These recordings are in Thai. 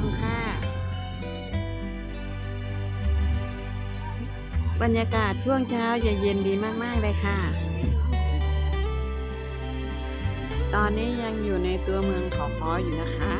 มค่ะ บรรยากาศช่วงเช้าจะเย็นดีมาก ๆ เลยค่ะ ตอนนี้ยังอยู่ในตัวเมืองขอคออยู่นะคะ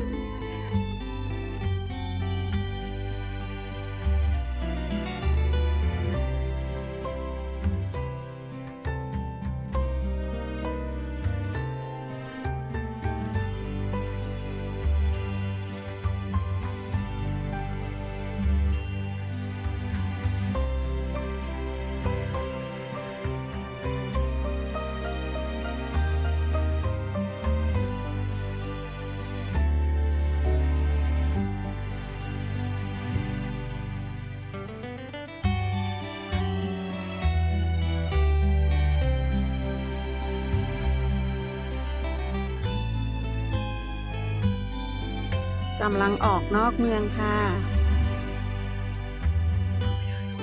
ำลังออกนอกเมืองค่ะ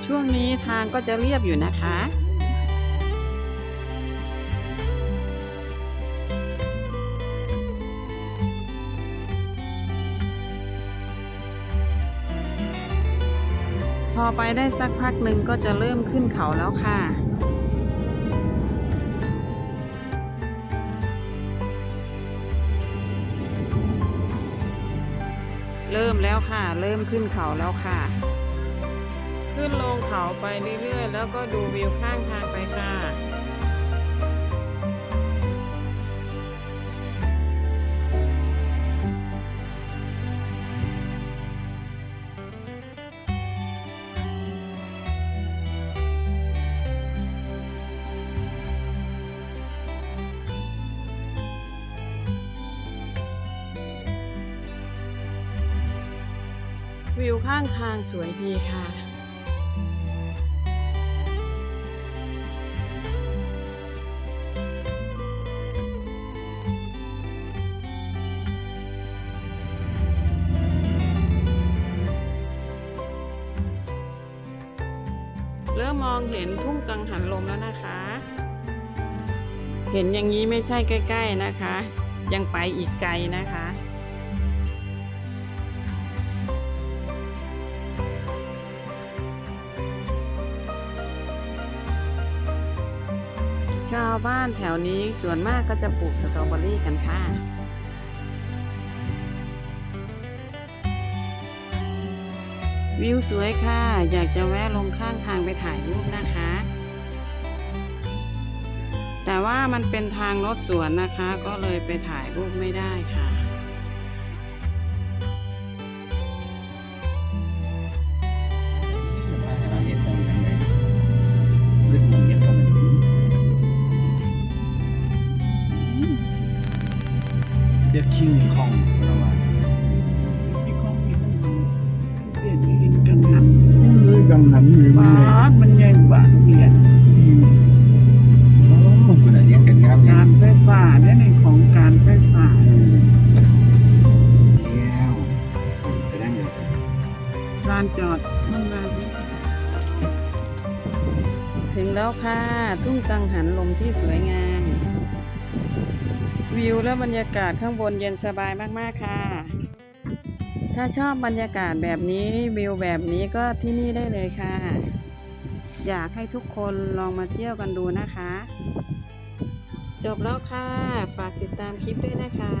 ช่วงนี้ทางก็จะเรียบอยู่นะคะพอไปได้สักพักหนึ่งก็จะเริ่มขึ้นเขาแล้วค่ะ เริ่มแล้วค่ะ เริ่มขึ้นเขาแล้วค่ะ ขึ้นลงเขาไปเรื่อยๆ แล้วก็ดูวิวข้างทางไปค่ะ วิวข้างทางสวยดีค่ะ เริ่มมองเห็นทุ่งกังหันลมแล้วนะคะ เห็นอย่างนี้ไม่ใช่ใกล้ ๆนะคะ ยังไปอีกไกลนะคะ ชาวบ้านแถวนี้ส่วนมากก็จะปลูกสตรอเบอรี่กันค่ะวิวสวยค่ะ อยากจะแวะลงข้างทางไปถ่ายรูปนะคะ แต่ว่ามันเป็นทางรถสวนนะคะ ก็เลยไปถ่ายรูปไม่ได้ค่ะ คิงคองประมาณที่เขามีคนเปลี่ยนดินกันหันเลยกังหันมือบามันเลยดมันใหญ่กว่าเปลี่ยนอ๋อคุณอะเลี้ยงกันงามเนี่ยการไฟฟ้าเนี่ยในของการไฟฟ้าเออแล้วไปนั่งเลยลานจอดมันมาถึงแล้วค่ะ ทุ่งกังหันลมที่สวยงาม วิวและบรรยากาศข้างบนเย็นสบายมาก ๆ ค่ะ ถ้าชอบบรรยากาศแบบนี้วิวแบบนี้ก็ที่นี่ได้เลยค่ะ อยากให้ทุกคนลองมาเที่ยวกันดูนะคะ จบแล้วค่ะ ฝากติดตามคลิปด้วยนะคะ